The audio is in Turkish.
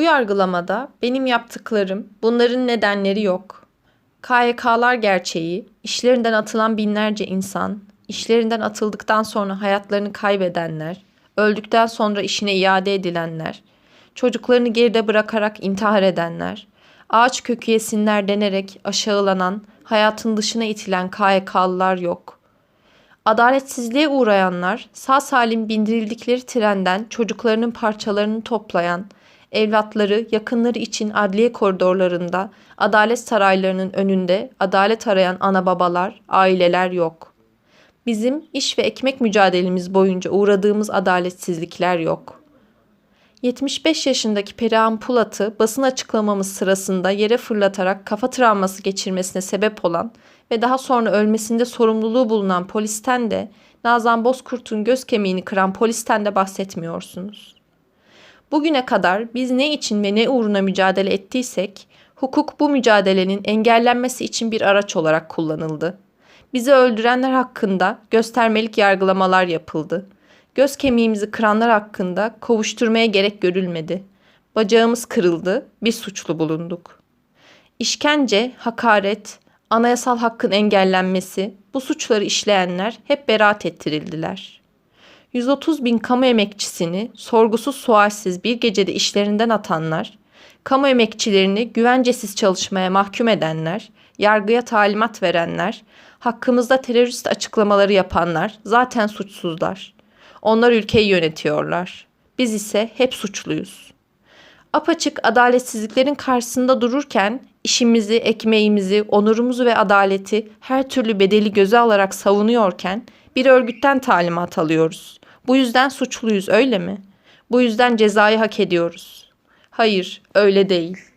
Bu yargılamada benim yaptıklarım, bunların nedenleri yok. KYK'lar gerçeği, işlerinden atılan binlerce insan, işlerinden atıldıktan sonra hayatlarını kaybedenler, öldükten sonra işine iade edilenler, çocuklarını geride bırakarak intihar edenler, ağaç kökü yesinler denerek aşağılanan, hayatın dışına itilen KYK'lılar yok.'' Adaletsizliğe uğrayanlar sağ salim bindirildikleri trenden çocuklarının parçalarını toplayan, evlatları, yakınları için adliye koridorlarında, adalet saraylarının önünde adalet arayan ana babalar, aileler yok. Bizim iş ve ekmek mücadelemiz boyunca uğradığımız adaletsizlikler yok. 75 yaşındaki Perihan Pulat'ı basın açıklamamız sırasında yere fırlatarak kafa travması geçirmesine sebep olan ve daha sonra ölmesinde sorumluluğu bulunan polisten de Nazan Bozkurt'un göz kemiğini kıran polisten de bahsetmiyorsunuz. Bugüne kadar biz ne için ve ne uğruna mücadele ettiysek, hukuk bu mücadelenin engellenmesi için bir araç olarak kullanıldı. Bizi öldürenler hakkında göstermelik yargılamalar yapıldı. Göz kemiğimizi kıranlar hakkında kovuşturmaya gerek görülmedi. Bacağımız kırıldı, biz suçlu bulunduk. İşkence, hakaret, anayasal hakkın engellenmesi, bu suçları işleyenler hep beraat ettirildiler. 130 bin kamu emekçisini sorgusuz sualsiz bir gecede işlerinden atanlar, kamu emekçilerini güvencesiz çalışmaya mahkum edenler, yargıya talimat verenler, hakkımızda terörist açıklamaları yapanlar zaten suçsuzlar. Onlar ülkeyi yönetiyorlar. Biz ise hep suçluyuz. Apaçık adaletsizliklerin karşısında dururken işimizi, ekmeğimizi, onurumuzu ve adaleti her türlü bedeli göze alarak savunuyorken bir örgütten talimat alıyoruz. Bu yüzden suçluyuz öyle mi? Bu yüzden cezayı hak ediyoruz. Hayır, öyle değil.